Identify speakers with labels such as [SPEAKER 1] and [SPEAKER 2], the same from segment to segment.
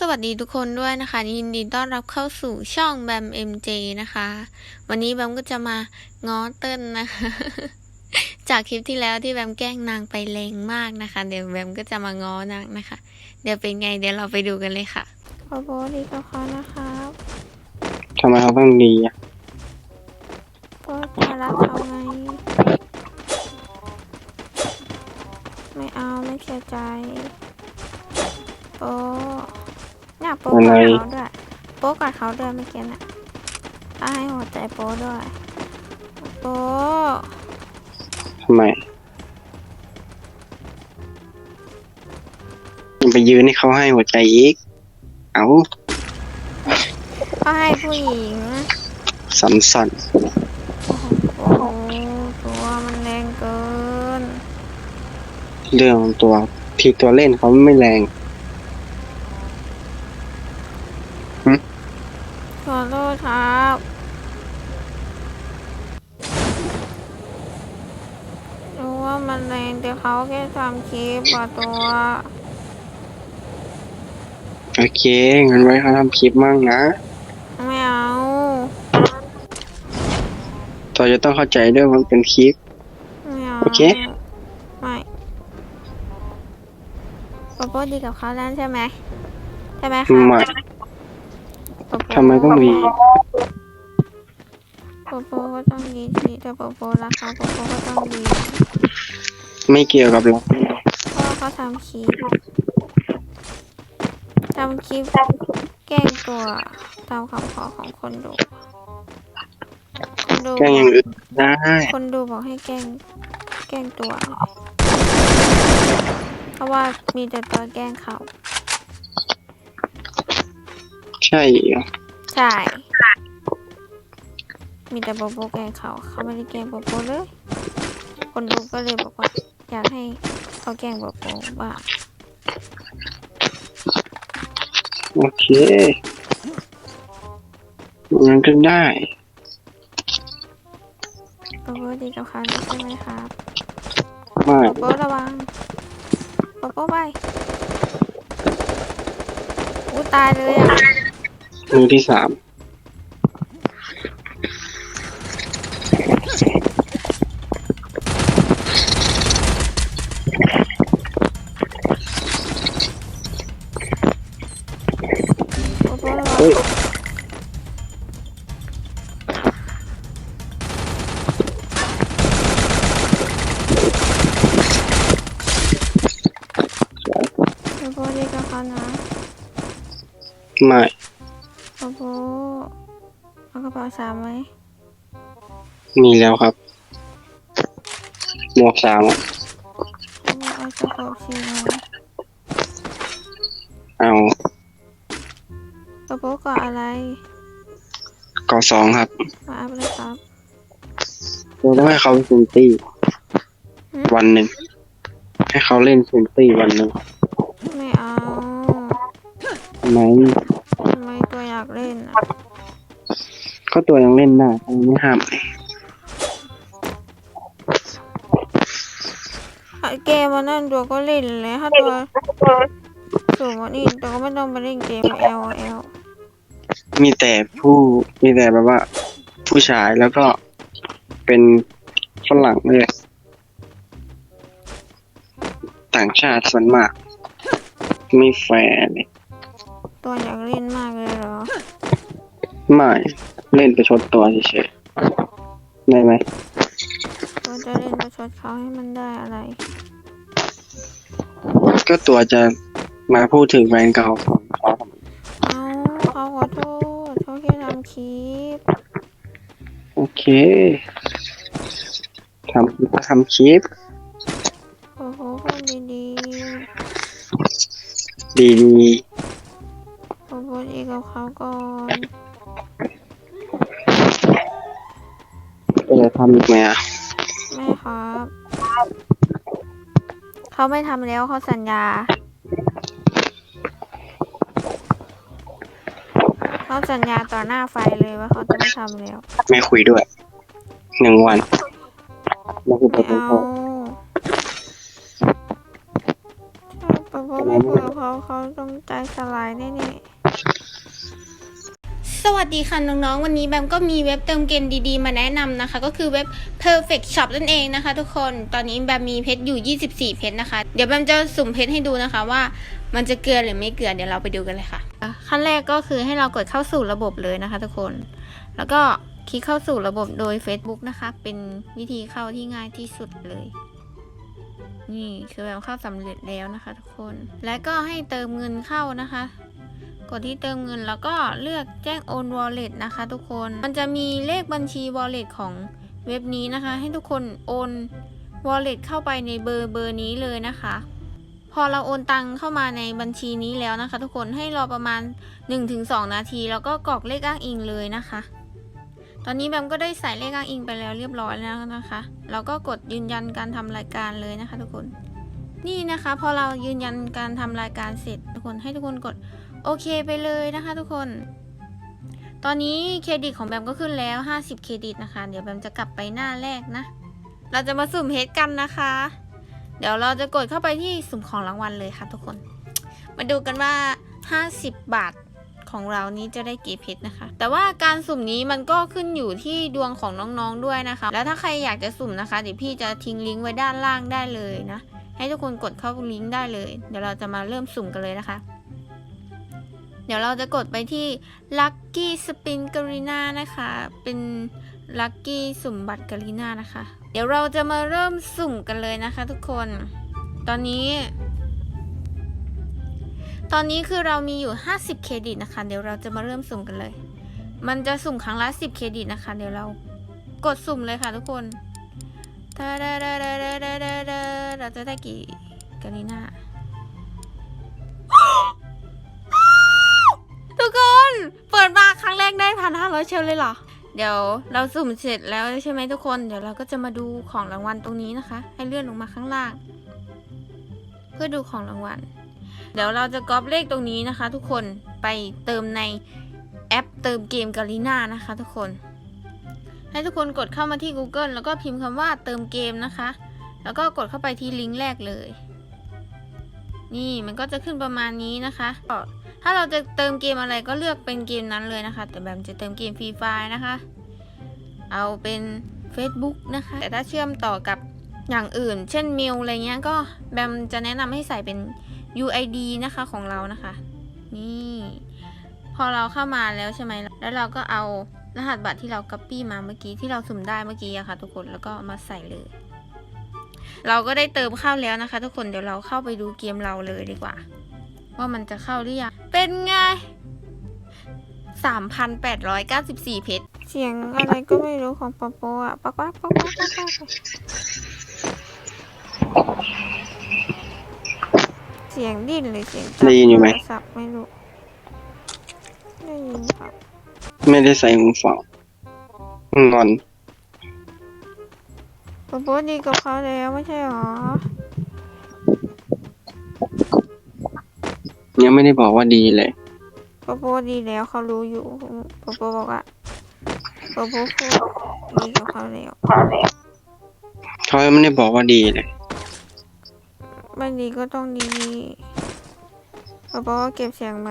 [SPEAKER 1] สวัสดีทุกคนด้วยนะคะ ยินดีต้อนรับเข้าสู่ช่องแบม MJ นะคะ วันนี้แบมก็จะมาง้อเติ้ลนะคะ จากคลิปที่แล้วที่แบมแกล้งนางไปแรงมากนะคะ เดี๋ยวแบมก็จะมาง้อนางนะคะ เดี๋ยวเป็นไงเดี๋ยวเราไปดูกันเลยค่ะโบโบดีกับเขานะครับ
[SPEAKER 2] ทำไมเขาต้องดีอะ
[SPEAKER 1] ก็จะรักเขาไง ไม่เอาไม่เสียใจโป๊เนี่ยโป๊กอดเขาด้วย โป๊กอดเขาด้วยเมื่อกี้น่ะถ้าให้หัวใจโป๊ด้วย โป๊
[SPEAKER 2] ทำไมยังไปยืนให้เขาให้หัวใจอีก เอา
[SPEAKER 1] ก็ให้ผู้หญิง
[SPEAKER 2] สันสัน
[SPEAKER 1] โอ้โหตัวมันแรงเกิน
[SPEAKER 2] เรื่องของตัวที่ตัวเล่นเขาไม่แรง
[SPEAKER 1] ขอโทษครับรู้ว่ามันแรงแต่เขาแค่ทำคลิปอะตัว
[SPEAKER 2] โอเคงั้นไว้เขาทำคลิปมั่งนะ
[SPEAKER 1] ไม่เอา
[SPEAKER 2] ตัวจะต้องเข้าใจด้วยมันเป็นคลิป
[SPEAKER 1] ไม่เอา
[SPEAKER 2] โอเค
[SPEAKER 1] ไม่โปโปดีกับเขาแล้วใช่ไหมใช่ไหมคะ
[SPEAKER 2] ไม่
[SPEAKER 1] โปโป
[SPEAKER 2] ทำไมต้องมี
[SPEAKER 1] โปโปก็ต้องดีสิแต่โปโปรักเขาโปโปก็ต้องดี
[SPEAKER 2] ไม่เกี่ยวกับเรา
[SPEAKER 1] เพราะว่าเขาทำคลิปทำคลิปแกล้งตัวตามคำขอของคนดู คนดู
[SPEAKER 2] แกล้งอย่างอื่นได้
[SPEAKER 1] คนดูบอกให้แกล้งแกล้งตัว เพราะว่ามีแต่ตัวแกล้งเขา
[SPEAKER 2] ใช่เหรอ
[SPEAKER 1] ใช่ มีแต่โบโบแกล้งเขา เขาไม่ได้แกล้งโบโบเลย คนดูก็เลยบอกว่า อยากให้ เขาแกล้งโบโบว่า
[SPEAKER 2] โอเคงั้นก็ได้
[SPEAKER 1] โบโบดีกับเขาแล้วใช่ไหมครับ
[SPEAKER 2] ไม่
[SPEAKER 1] โบโบระวังโบโบไปอู้ตายเลยอะ
[SPEAKER 2] มือที่สาม ฮ้ย
[SPEAKER 1] โบโบดีกับเขานะ
[SPEAKER 2] ไม่
[SPEAKER 1] โบโบเอากระเป๋าสามไหม
[SPEAKER 2] มีแล้วครับ หมวกสามอะ
[SPEAKER 1] โบโบเอากระเป๋าสี่ไหม
[SPEAKER 2] เอา
[SPEAKER 1] โบโบเกาะอะไร
[SPEAKER 2] กอสองครับ
[SPEAKER 1] มาอัพเลยครับ
[SPEAKER 2] เราต้องให้เขาเล่นตี้
[SPEAKER 1] หืม
[SPEAKER 2] วันหนึ่ง ให้เขาเล่นเซนตี้วันหนึ่ง
[SPEAKER 1] ไม่เอา
[SPEAKER 2] ทำไม
[SPEAKER 1] ทำไมตัวอยากเล่นอะ
[SPEAKER 2] ก็ตัวยังเล่นได้ทำไมไม่ห้ามเลย
[SPEAKER 1] อะเกมมันนั่นตัวก็เล่นเลยถ้าตัวสูงกว่านี้ตัวก็ไม่ต้องมาเล่นเกม L L
[SPEAKER 2] มีแต่ผู้มีแต่แบบว่า ผู้ชายแล้วก็เป็นฝรั่งเลยต่างชาติส่วนมากไม่แฟร์เลย
[SPEAKER 1] ตัวอยากเล่นมากเลยเหรอ
[SPEAKER 2] ไม่เล่นไปชดตัวเฉยๆได้ไหม
[SPEAKER 1] ตัวจะเล่นประชดเขาให้มันได้อะไร
[SPEAKER 2] ก็ตัวจะมาพูดถึงแฟนเก่าของเขาทำไม
[SPEAKER 1] เอาเขาขอโทษเขาแค่ทำคลิป
[SPEAKER 2] โอเคทำทำคลิป
[SPEAKER 1] โอ้โหพูดดี
[SPEAKER 2] ดีดี
[SPEAKER 1] ๆโอ้โหดีกับเขาก่อน
[SPEAKER 2] ๆก็จะทำอีกไหมอะ
[SPEAKER 1] ไม่ครับ เขาไม่ทำแล้วเขาสัญญา เขาสัญญาต่อหน้าไฟเลยว่าเขาจะไม่ทำแล้ว
[SPEAKER 2] ไม่คุยด้วยหนึ่งวันแล้วกูไป
[SPEAKER 1] ไม่
[SPEAKER 2] เป็น
[SPEAKER 1] เอา
[SPEAKER 2] พ่อ
[SPEAKER 1] ชอบโปป๊าป๊าไม่คุยกับเขาเขาต้องใจสลายแน่ๆ สวัสดีค่ะน้องๆ วันนี้แบมก็มีเว็บเติมเกมดีๆ มาแนะนำนะคะ ก็คือเว็บ perfect shop นั่นเองนะคะ ทุกคนตอนนี้แบมมีเพชรอยู่ 24 เพชรนะคะ เดี๋ยวแบมจะสุ่มเพชรให้ดูนะคะว่า มันจะเกลือหรือไม่เกลือเดี๋ยวเราไปดูกันเลยค่ะ ขั้นแรกก็คือให้เรากดเข้าสู่ระบบเลยนะคะ ทุกคน แล้วก็คลิกเข้าสู่ระบบโดย Facebook นะคะ เป็นวิธีเข้าที่ง่ายที่สุดเลย นี่คือแบบเข้าสำเร็จแล้วนะคะ ทุกคน และก็ให้เติมเงินเข้านะคะกดที่เติมเงินแล้วก็เลือกแจ้งโอน wallet นะคะ ทุกคน มันจะมีเลขบัญชี wallet ของเว็บนี้นะคะ ให้ทุกคนโอน wallet เข้าไปในเบอร์เบอร์นี้เลยนะคะ พอเราโอนตังเข้ามาในบัญชีนี้แล้วนะคะ ทุกคนให้รอประมาณ 1-2 นาที แล้วก็กรอกเลขอ้างอิงเลยนะคะ ตอนนี้แบมก็ได้ใส่เลขอ้างอิงไปแล้วเรียบร้อยแล้วนะคะเราก็กดยืนยันการทำรายการเลยนะคะ ทุกคน นี่นะคะพอเรายืนยันการทำรายการเสร็จ ทุกคนให้ทุกคนกดโอเคไปเลยนะคะ ทุกคนตอนนี้เครดิตของแบมก็ขึ้นแล้ว 50 เครดิตนะคะ เดี๋ยวแบมจะกลับไปหน้าแรกนะ เราจะมาสุ่มเพชรกันนะคะ เดี๋ยวเราจะกดเข้าไปที่สุ่มของรางวัลเลยค่ะทุกคน มาดูกันว่า 50 บาทของเรานี้จะได้กี่เพชรนะคะ แต่ว่าการสุ่มนี้มันก็ขึ้นอยู่ที่ดวงของน้องๆด้วยนะคะ แล้วถ้าใครอยากจะสุ่มนะคะเดี๋ยวพี่จะทิ้งลิงก์ไว้ด้านล่างได้เลยนะ ให้ทุกคนกดเข้าลิงก์ได้เลย เดี๋ยวเราจะมาเริ่มสุ่มกันเลยนะคะ เดี๋ยวเราจะกดไปที่ Lucky Spin g a r i n a นะคะ เป็น Lucky สุ่มบัตร g a r i n a นะคะ เดี๋ยวเราจะมาเริ่มสุ่มกันเลยนะคะทุกคน ตอนนี้ ตอนนี้คือเรามีอยู่ 50 เครดิตนะคะ เดี๋ยวเราจะมาเริ่มสุ่มกันเลย มันจะสุ่มครั้งละ 10 เครดิตนะคะ เดี๋ยวเรากดสุ่มเลยค่ะทุกคนเราจะได้กี่กาลิน่าทุกคน เปิดมาครั้งแรกได้พันห้าร้อยเชลเลยเหรอ เดี๋ยวเราสุ่มเสร็จแล้วใช่ไหมทุกคน เดี๋ยวเราก็จะมาดูของรางวัลตรงนี้นะคะ ให้เลื่อนลงมาข้างล่าง เพื่อดูของรางวัล เดี๋ยวเราจะก๊อปเลขตรงนี้นะคะ ทุกคน ไปเติมในแอปเติมเกมกาลิน่านะคะ ทุกคน ให้ทุกคนกดเข้ามาที่ Google แล้วก็พิมพ์คำว่าเติมเกมนะคะ แล้วก็กดเข้าไปที่ลิงก์แรกเลย นี่มันก็จะขึ้นประมาณนี้นะคะ ถ้าเราจะเติมเกมอะไรก็เลือกเป็นเกมนั้นเลยนะคะ แต่แบมจะเติมเกมฟรีไฟนะคะ เอาเป็น Facebook นะคะ แต่ถ้าเชื่อมต่อกับอย่างอื่น เช่นเมลอะไรเงี้ยก็แบมจะแนะนำให้ใส่เป็น UID นะคะของเรานะคะ นี่ พอเราเข้ามาแล้วใช่ไหมแล้วเราก็เอารหัสบัตรที่เราก๊อปปี้มาเมื่อกี้ที่เราสุ่มได้เมื่อกี้อะค่ะ ทุกคนแล้วก็มาใส่เลย เราก็ได้เติมเข้าแล้วนะคะ ทุกคนเดี๋ยวเราเข้าไปดูเกมเราเลยดีกว่า ว่ามันจะเข้าหรือยัง เป็นไง 3,894 เพชร เสียงอะไรก็ไม่รู้ของปอปอะปักปักปักปักปักปักเสียงดิ้นหรือเสียงจับ
[SPEAKER 2] ได้ยินอยู่ไหม
[SPEAKER 1] โทรศัพท์ไม่รู้ ได้ยินครับ
[SPEAKER 2] ไม่ได้ใส่หูฟังงอน
[SPEAKER 1] ปอปดีกับเขาแล้วไม่ใช่หรอ
[SPEAKER 2] ยังไม่ได้บอกว่าดีเลย
[SPEAKER 1] ปอปดีแล้วเขารู้อยู่ปอปบอกว่าปอปพูดดีกับเขาแล้ว
[SPEAKER 2] เขายังไม่ได้บอกว่าดีเลย
[SPEAKER 1] ไม่ดีก็ต้องดีปอปว่าเก็บเสียงไหม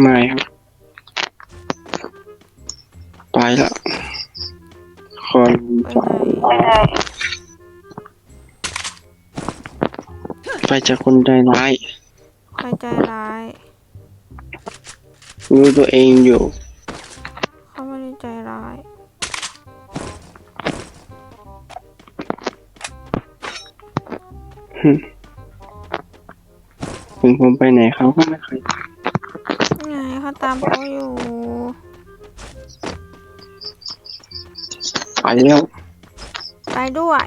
[SPEAKER 2] ไม่ครับ ไปละคน
[SPEAKER 1] ไปไหน
[SPEAKER 2] ไปจากคนใจร้าย
[SPEAKER 1] ใครใจร้าย
[SPEAKER 2] รู้ตัวเองอยู่
[SPEAKER 1] เขาไม่ได้ใจร้าย
[SPEAKER 2] ถึงผมไปไหนเขาก็ไม่เคย
[SPEAKER 1] ไงเขาตามเขาอยู่
[SPEAKER 2] ไปแล้ว
[SPEAKER 1] ไปด้วย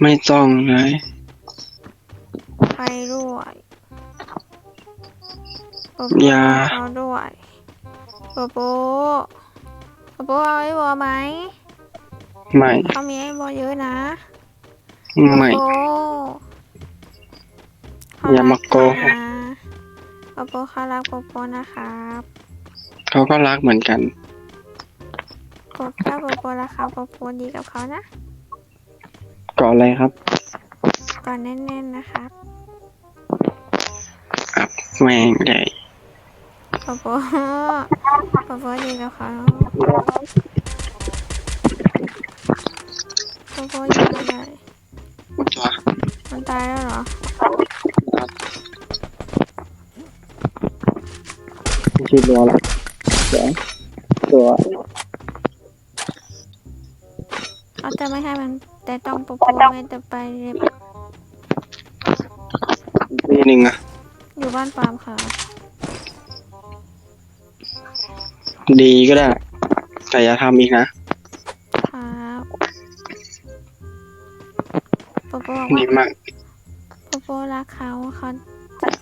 [SPEAKER 2] ไม่ต้องเลย
[SPEAKER 1] ไปด้วยโปโป
[SPEAKER 2] อย่า
[SPEAKER 1] เอาด้วยโปโปโปโปเอาไอ้บัวไหม
[SPEAKER 2] ไม่
[SPEAKER 1] เขามีไอ้บัวเยอะนะ
[SPEAKER 2] ไม่
[SPEAKER 1] โปโป
[SPEAKER 2] อย่ามาโกหก
[SPEAKER 1] เขารันะโปโปเขารักโปโปนะครับ
[SPEAKER 2] เขาก็รักเหมือนกัน
[SPEAKER 1] โปโปถ้าโปโปรักเขาโปโปดีกับเขานะ
[SPEAKER 2] เกาะอะไรครับ
[SPEAKER 1] กอดแน่นๆนะครับ
[SPEAKER 2] อับ แม่งเลย
[SPEAKER 1] โปโปโปโปดีกับเขาโปโปอยู่ไม่ได้
[SPEAKER 2] ตัว
[SPEAKER 1] มันตายแล้วเหรอ
[SPEAKER 2] ชื่อตัวละตัวตัว
[SPEAKER 1] เขาจะไม่ให้มัน แต่ต้องโปโปไม่แต่ไปเรียบ
[SPEAKER 2] ปีหนึ่งอะ
[SPEAKER 1] อยู่ บ้านปาล์มค่ะ
[SPEAKER 2] ดีก็ได้ แต่อย่าทำอีกนะ ครับ
[SPEAKER 1] โปโปบอก
[SPEAKER 2] ดี
[SPEAKER 1] ว่ามา
[SPEAKER 2] ก
[SPEAKER 1] โปโปรักเขาเขา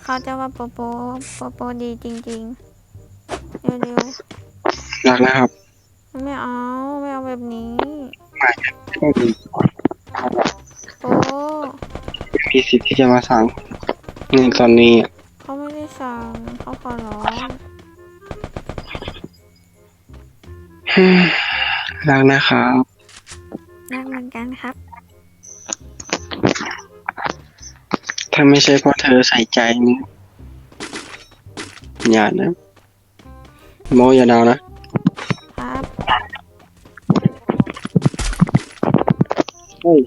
[SPEAKER 1] เขาจะว่าโปโปโปโปดีจริง ๆ เร็ว
[SPEAKER 2] รักนะครับ
[SPEAKER 1] ๆไม่เอาไม่เอาแบบนี้
[SPEAKER 2] ก็ดี
[SPEAKER 1] โป
[SPEAKER 2] มีสิทธิ์ที่จะมาสั่งในตอนนี้อะ
[SPEAKER 1] รั
[SPEAKER 2] กนะครับ
[SPEAKER 1] รักเหมือนกันครับ
[SPEAKER 2] ถ้าไม่ใช่เพราะเธอใส่ใจนี่อย่านะ โมอย่าดาวนะ
[SPEAKER 1] ครับ
[SPEAKER 2] เฮ้ย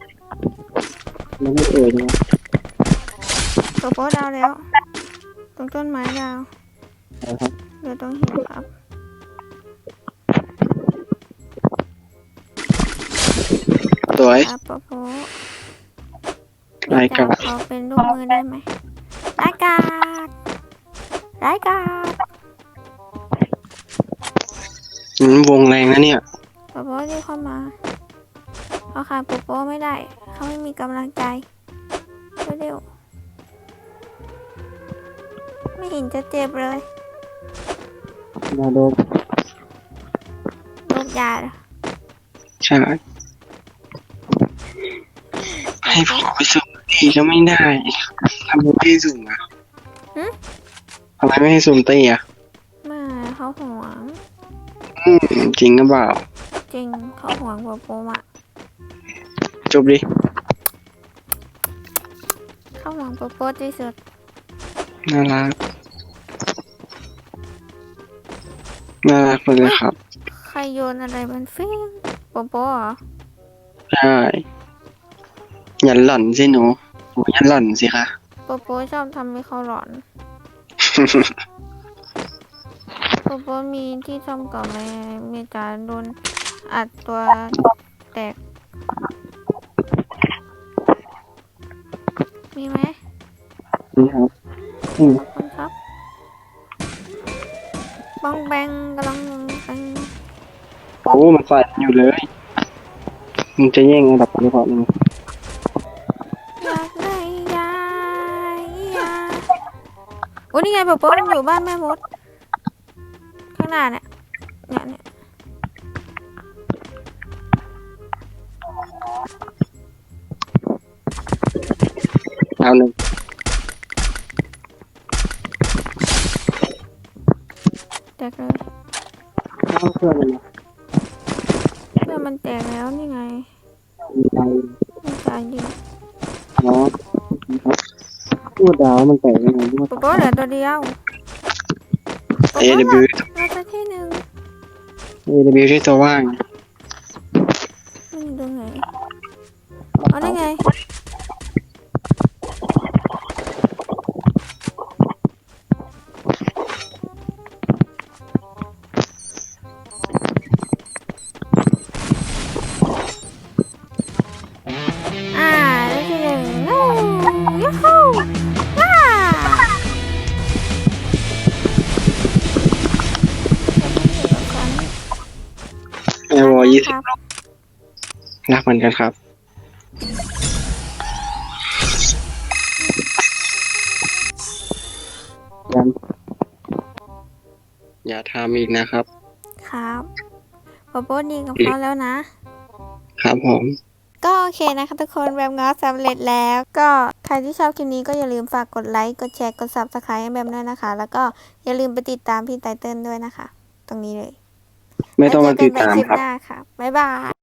[SPEAKER 2] มันไม่เอ่ยนะ
[SPEAKER 1] โปโปดาวแล้ว ตรงต้นไม้ดาว
[SPEAKER 2] นะครับ
[SPEAKER 1] เหลือตรงหินครับ
[SPEAKER 2] สวย
[SPEAKER 1] ครับโปโป
[SPEAKER 2] รายการ
[SPEAKER 1] ขอเป็นลูกมือได้ไหมรายการรายการ
[SPEAKER 2] อืมวงแรงนะเนี่ย
[SPEAKER 1] โปโปที่เข้ามาเขาขาดโปโปไม่ได้ เขาไม่มีกำลังใจเร็วๆไม่เห็นจะเจ็บเลย
[SPEAKER 2] มาโดน
[SPEAKER 1] ลูกยาเหรอ
[SPEAKER 2] ใช่ ให้ผมไปสุ่มตีก็ไม่ได้ทำไมไม่ให้สุ่มอะทำไมไม่ให้สุ่มตีอะ
[SPEAKER 1] ไม่เขาห่วง
[SPEAKER 2] อืมจริงหรือเปล่า
[SPEAKER 1] จริงเขาห่วงโปโปอะ
[SPEAKER 2] จบดิ
[SPEAKER 1] เขาห่วงโปโปที่สุด
[SPEAKER 2] น่ารัก น่ารักไปเลยครับ
[SPEAKER 1] ใครโยนอะไรมันฟิ้งโปโปเหรอ
[SPEAKER 2] ใช่อ ย่าหล่อนสิหนูหนูอย่าหล่อนสิคะ
[SPEAKER 1] โปโปชอบทำให้เขาหลอน โปโปมีที่ซ่อมก่อนไหมมีจาโดนอัดตัวแตก มีไหม
[SPEAKER 2] นี่ครับอืม
[SPEAKER 1] ขอบคุณครับบ้องแบงกำลังแบง
[SPEAKER 2] โอ้มันใส่อยู่เลย มันจะแย่งอันดับหรือเปล่านี่
[SPEAKER 1] อย อ้นี่ไงโปโปมันอยู่บ้านแม่มด ข้างหน้าเนี่ยเนี่ยเนี่ย
[SPEAKER 2] เอาหนึ่ง
[SPEAKER 1] แตกเลย
[SPEAKER 2] เอาเพื่อนมันนะ
[SPEAKER 1] เพื่อนมันแตกแล้วนี่ไง
[SPEAKER 2] มีใจ
[SPEAKER 1] มันตายดี
[SPEAKER 2] เนาะครับ พูดดาวมันแตกยังไงที่ว่า
[SPEAKER 1] โปโปเหลือตัวเดียวโป
[SPEAKER 2] เอ
[SPEAKER 1] โป
[SPEAKER 2] ว
[SPEAKER 1] เราจะที่หนึ่ง
[SPEAKER 2] เอวที่ตัวว่าง
[SPEAKER 1] ไม่มีตรง
[SPEAKER 2] รักเหมือนกันครับยันอย่าทำอีกนะครับ
[SPEAKER 1] ครับโปโปดีกับเขาแล้วนะ
[SPEAKER 2] ครับผม
[SPEAKER 1] ก็โอเคนะคะทุกคนแบบง้อสำเร็จแล้ว ก็ใครที่ชอบคลิปนี้ก็อย่าลืมฝากกดไลค์ กดแชร์ กด subscribe ให้แบบด้วยนะคะ แล้วก็อย่าลืมไปติดตามพี่ไตเติ้ลด้วยนะคะ ตรงนี้เลย
[SPEAKER 2] ไม่ต้องมาติดตาม
[SPEAKER 1] แล้วเจอกันใหคลิป
[SPEAKER 2] ครับ
[SPEAKER 1] หน้าค่ะบ๊ายบาย